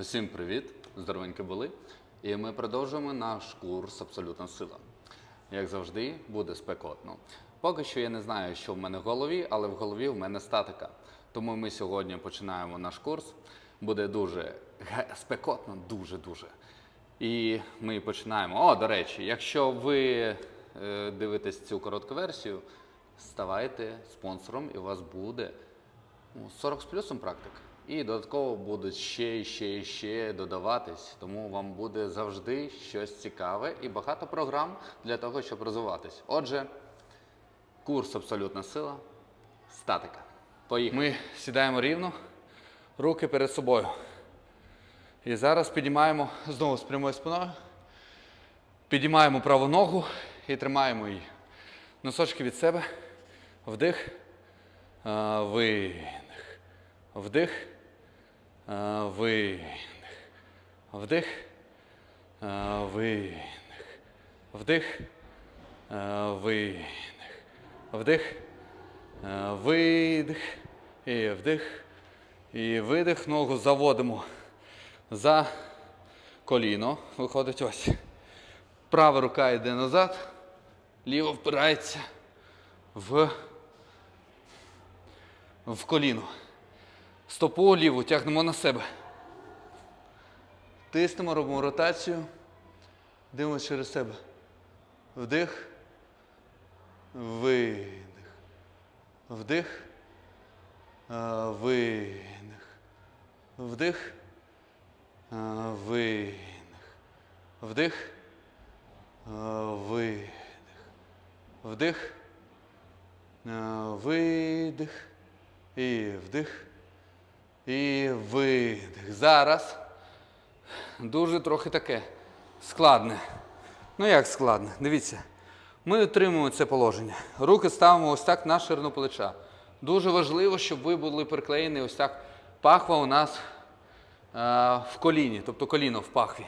Усім привіт! Здоровенькі були. І ми продовжуємо наш курс Абсолютна сила. Як завжди, буде спекотно. Поки що я не знаю, що в мене в голові, але в голові в мене статика. Тому ми сьогодні починаємо наш курс. Буде дуже спекотно, дуже-дуже. І ми починаємо. О, до речі, якщо ви е, дивитесь цю коротку версію, ставайте спонсором, і у вас буде ну, 40 з плюсом практик. І додатково будуть ще і ще і ще додаватись. Тому вам буде завжди щось цікаве і багато програм для того, щоб розвиватись. Отже, курс Абсолютна сила, статика. Поїхали. Ми сідаємо рівно, руки перед собою. І зараз підіймаємо знову з прямою спиною. Підіймаємо праву ногу і тримаємо її. Носочки від себе. Вдих. Видих. Вдих. Видих. Вдих. Видих. Вдих. Видих. Вдих. Видих. І вдих. І видих. Ногу заводимо за коліно. Виходить ось. Права рука йде назад, ліва впирається в в коліно. Стопу ліву тягнемо на себе. Тиснемо, робимо ротацію. Дивимося через себе. Вдих. Видих. Вдих. Видих. Вдих. Видих. Вдих. Видих. Вдих. Видих. І вдих. І видих. Зараз дуже трохи таке складне. Ну як складне? Дивіться. Ми отримуємо це положення. Руки ставимо ось так на ширину плеча. Дуже важливо, щоб ви були приклеєні ось так. Пахва у нас е, в коліні, тобто коліно в пахві.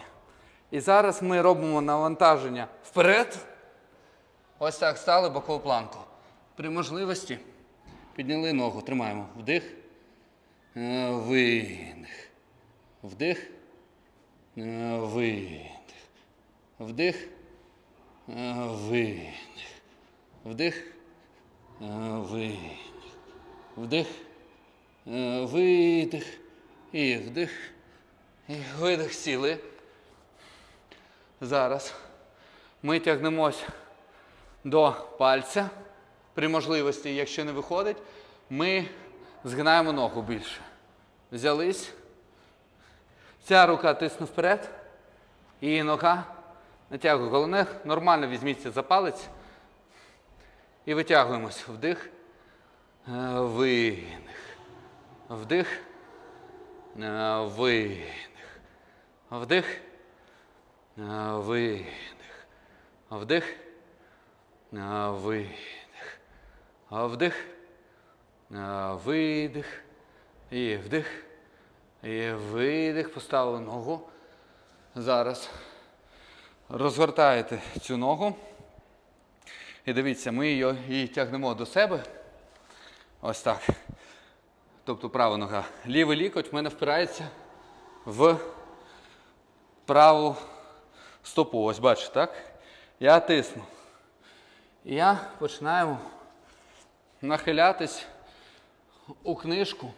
І зараз ми робимо навантаження вперед. Ось так стали бокову планку. При можливості підняли ногу, тримаємо. Вдих. Е, Видих. Вдих. Е, Видих. Вдих. Е, Видих. Вдих. Видих. Вдих. Видих. І вдих. І видих сіли. Зараз ми тягнемось до пальця. При можливості, якщо не виходить, ми згинаємо ногу більше. Взялись. Ця рука тисне вперед. І нога натягує. Головне, нормально візьміться за палець. І витягуємось. Вдих. Е, Видих. Вдих. Е, Видих. Вдих. Е, Видих. Вдих. Видих. Вдих. Е, Видих. І вдих. І видих. Поставили ногу. Зараз розгортаєте цю ногу. І дивіться, ми її, її тягнемо до себе. Ось так. Тобто права нога. Лівий лікоть в мене впирається в праву стопу. Ось бачите, так? Я тисну. І я починаю нахилятись у книжку.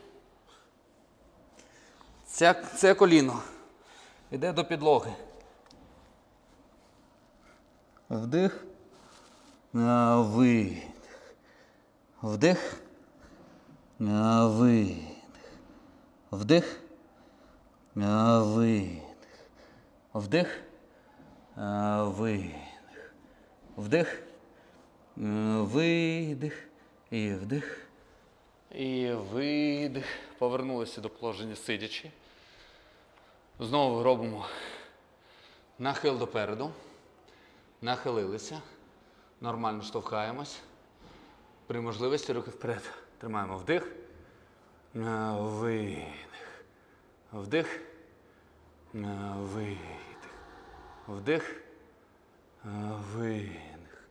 Це, це коліно. Йде до підлоги. Вдих. А, Видих. Вдих. А, Видих. Вдих. А, Видих. Вдих. А, Видих. Вдих. Видих. І вдих. І видих. Повернулися до положення сидячи. Знову робимо нахил допереду. Нахилилися. Нормально штовхаємось. При можливості руки вперед. Тримаємо вдих. А, Видих. Вдих. А, Видих. Вдих. А, Видих.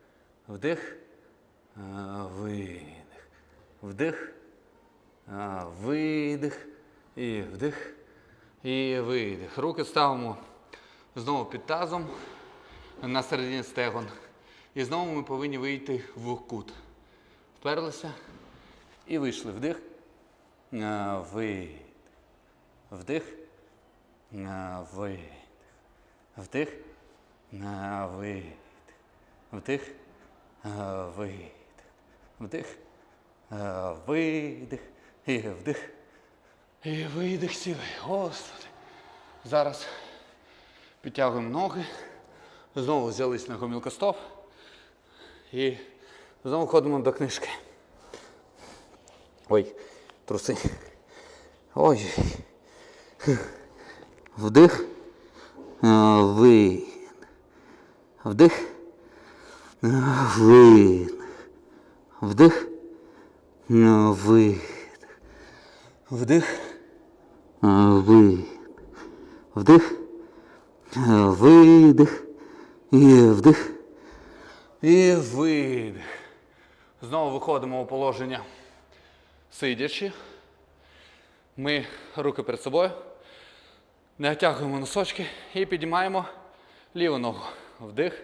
Вдих. Видих. Вдих. Видих. І вдих. І видих. Руки ставимо знову під тазом на середині стегон. І знову ми повинні вийти в кут. Вперлися і вийшли. Вдих. Видих. Вдих. Видих. Вдих. Видих. Вдих. Видих. Вдих. Видих. І вдих. І видих сіли. Господи. Зараз підтягуємо ноги. Знову взялись на гомілкостоп. І знову ходимо до книжки. Ой, труси. Ой. Вдих. Видих. Вдих. Видих. Вдих. Видих. Вдих. Видих. Вдих. Видих. І вдих. І видих. Знову виходимо у положення сидячи. Ми руки перед собою. Натягуємо носочки і піднімаємо ліву ногу. Вдих.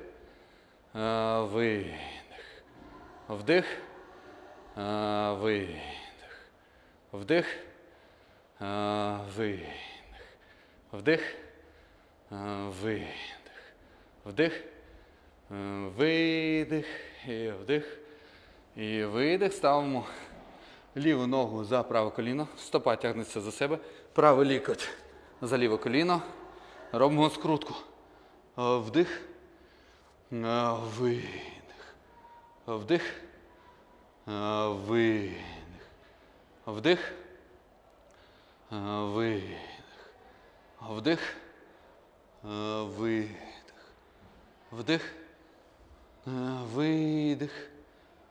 Видих. Вдих. Видих. Вдих. Видих. Вдих. Видих. Вдих. Видих. І вдих. І видих. Ставимо ліву ногу за праве коліно. Стопа тягнеться за себе. Правий лікоть за ліве коліно. Робимо скрутку. Вдих. Видих. Вдих. Видих. Вдих. Е, Видих. Вдих. Е, Видих. Вдих. Е, Видих.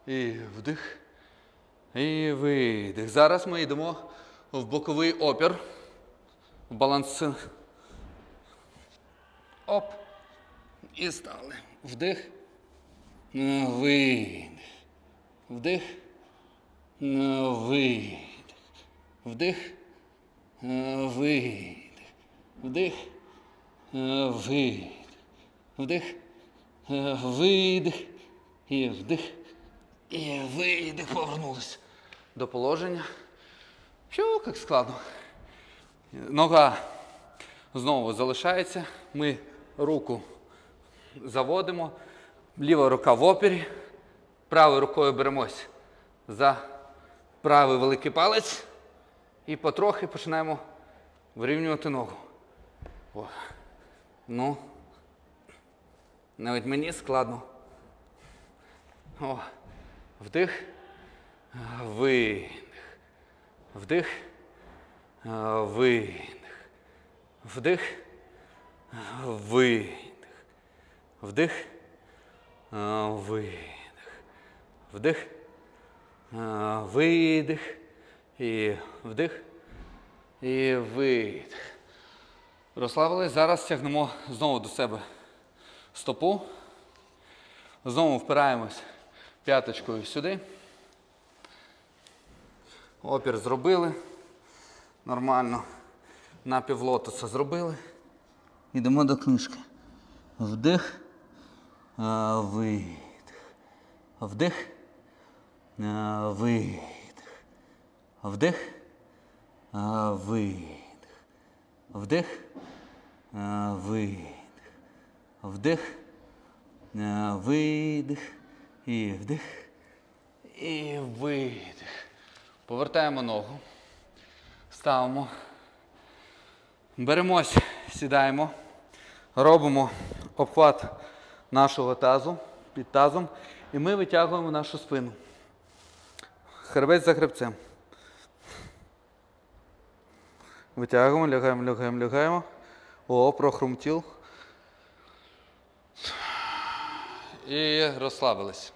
І вдих. І видих. Зараз ми йдемо в боковий опір. В баланс. Оп. І стали. Вдих. Видих. Вдих. Видих. Вдих. Е, Видих. Вдих. Е, Видих. Вдих. Е, Видих. І вдих. І видих. Повернулись до положення. Що, як складно. Нога знову залишається. Ми руку заводимо. Ліва рука в опері. Правою рукою беремось за правий великий палець. І потрохи починаємо вирівнювати ногу. О. Ну, навіть мені складно. О. Вдих. Видих. Вдих. Видих. Вдих. Видих. Вдих. Видих. Вдих. Видих. І вдих. І видих. Розслабились. Зараз тягнемо знову до себе стопу. Знову впираємось п'яточкою сюди. Опір зробили. Нормально. Напівлотоса зробили. Йдемо до книжки. Вдих. Видих. Вдих. а, Видих. Вдих. Видих. Вдих. Видих. Вдих. Видих. І вдих. І видих. Повертаємо ногу. Ставимо. Беремось, сідаємо. Робимо обхват нашого тазу під тазом. І ми витягуємо нашу спину. Хребець за хребцем. Витягуємо, лягаємо, лягаємо, лягаємо. О, прохрумтіл. І розслабились.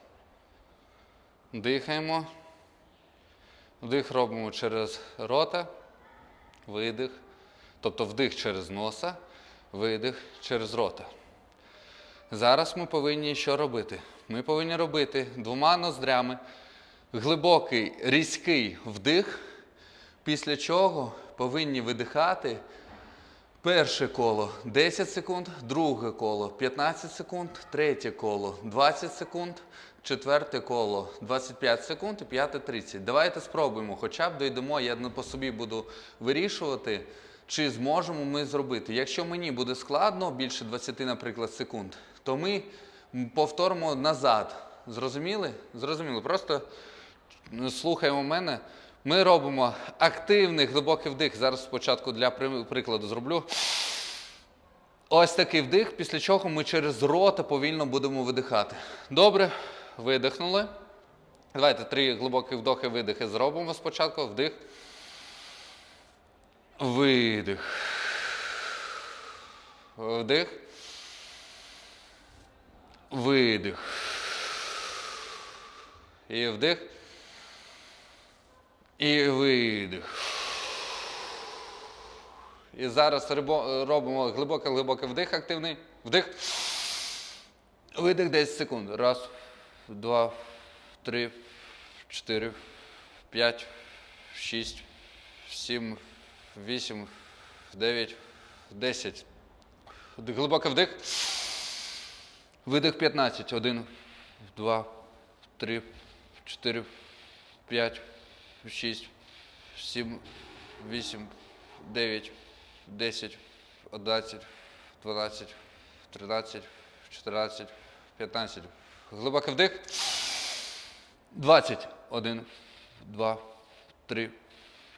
Дихаємо. Вдих робимо через рота, видих. Тобто вдих через носа, видих через рота. Зараз ми повинні що робити? Ми повинні робити двома ноздрями глибокий різкий вдих, після чого повинні видихати Перше коло 10 секунд, друге коло 15 секунд, третє коло 20 секунд, четверте коло 25 секунд і п'яте 30. Давайте спробуємо, хоча б дійдемо, я по собі буду вирішувати, чи зможемо ми зробити. Якщо мені буде складно, більше 20, наприклад, секунд, то ми повторимо назад. Зрозуміли? Зрозуміли. Просто слухаємо мене. Ми робимо активний глибокий вдих. Зараз спочатку для прикладу зроблю. Ось такий вдих, після чого ми через рота повільно будемо видихати. Добре, видихнули. Давайте три глибокі вдохи, видихи зробимо спочатку. Вдих. Видих. Вдих. Видих. І вдих. І видих. І зараз робимо глибокий-глибокий вдих активний. Вдих. Видих 10 секунд. Раз, два, три, чотири, п'ять, шість, сім, вісім, дев'ять, десять. Глибокий вдих. Видих 15. Один, два, три, чотири, п'ять, шість, сім, вісім, дев'ять, десять, одинадцять, дванадцять, тринадцять, чотирнадцять, п'ятнадцять. Глибокий вдих. Двадцять. Один, два, три,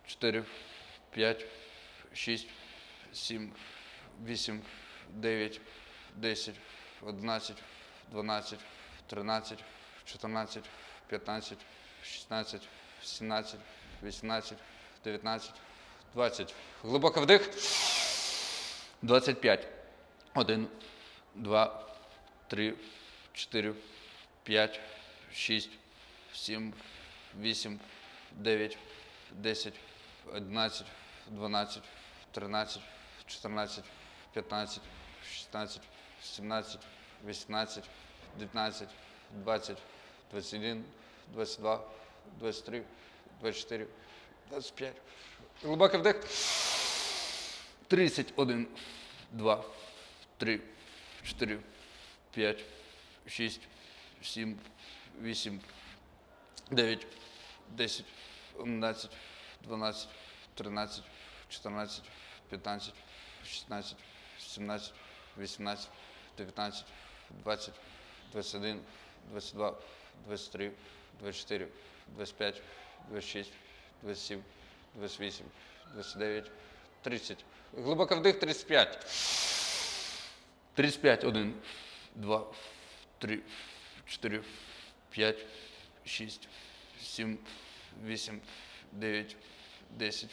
чотири, п'ять, шість, сім, вісім, дев'ять, десять, одинадцять, дванадцять, тринадцять, чотирнадцять, п'ятнадцять, шістнадцять, сімнадцять, вісімнадцять, дев'ятнадцять, двадцять. Глибокий вдих. Двадцять п'ять. Один, два, три, чотири, п'ять, шість, сім, вісім, дев'ять, десять, одинадцять, дванадцять, тринадцять, чотирнадцять, п'ятнадцять, шістнадцять, сімнадцять, вісімнадцять, дев'ятнадцять, двадцять, двадцять один, двадцять два, двадцять три, двадцять чотири, двадцять п'ять. Глибокий вдих. Тридцять один, два, три, чотири, п'ять, шість, сім, вісім, дев'ять, десять, одинадцять, дванадцять, тринадцять, чотирнадцять, п'ятнадцять, шістнадцять, сімнадцять, вісімнадцять, дев'ятнадцять, двадцять, двадцять один, двадцять два, двадцять три, двадцять чотири, двадцять п'ять, двадцять шість, двадцять сім, двадцять вісім, двадцять дев'ять, тридцять. Глибокий вдих 35. 35. Один, два, три, чотири, п'ять, шість, сім, вісім, дев'ять, десять,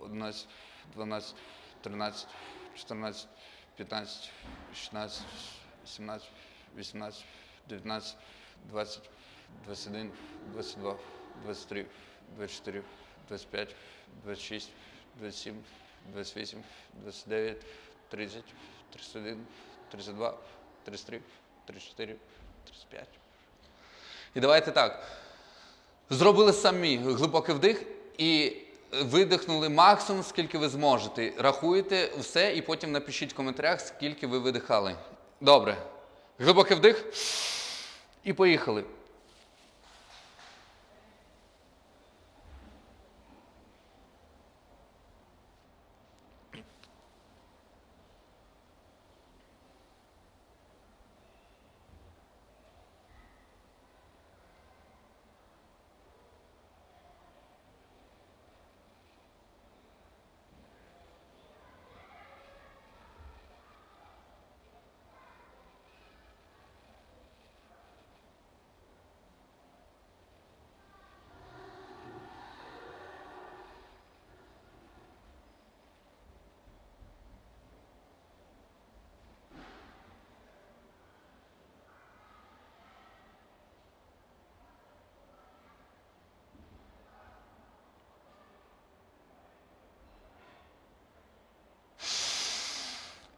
одинадцять, дванадцять, тринадцять, чотирнадцять, п'ятнадцять, шістнадцять, сімнадцять, вісімнадцять, дев'ятнадцять, двадцять, двадцять один, двадцять два, двадцять три, двадцять чотири, двадцять п'ять, двадцять шість, двадцять сім, двадцять вісім, двадцять дев'ять, тридцять, тридцять один, тридцять два, тридцять три, тридцять чотири, тридцять п'ять. І давайте так. Зробили самі глибокий вдих і видихнули максимум, скільки ви зможете. Рахуєте все і потім напишіть в коментарях, скільки ви видихали. Добре. Глибокий вдих. І поїхали.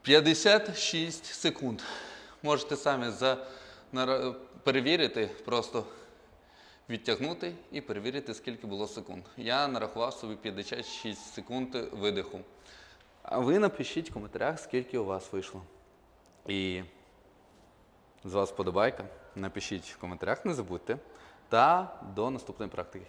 П'ятдесят шість секунд. Можете самі за, нара- перевірити, просто відтягнути і перевірити, скільки було секунд. Я нарахував собі 56 секунд видиху. А ви напишіть в коментарях, скільки у вас вийшло. І з вас подобайка. Напишіть в коментарях, не забудьте. Та до наступної практики.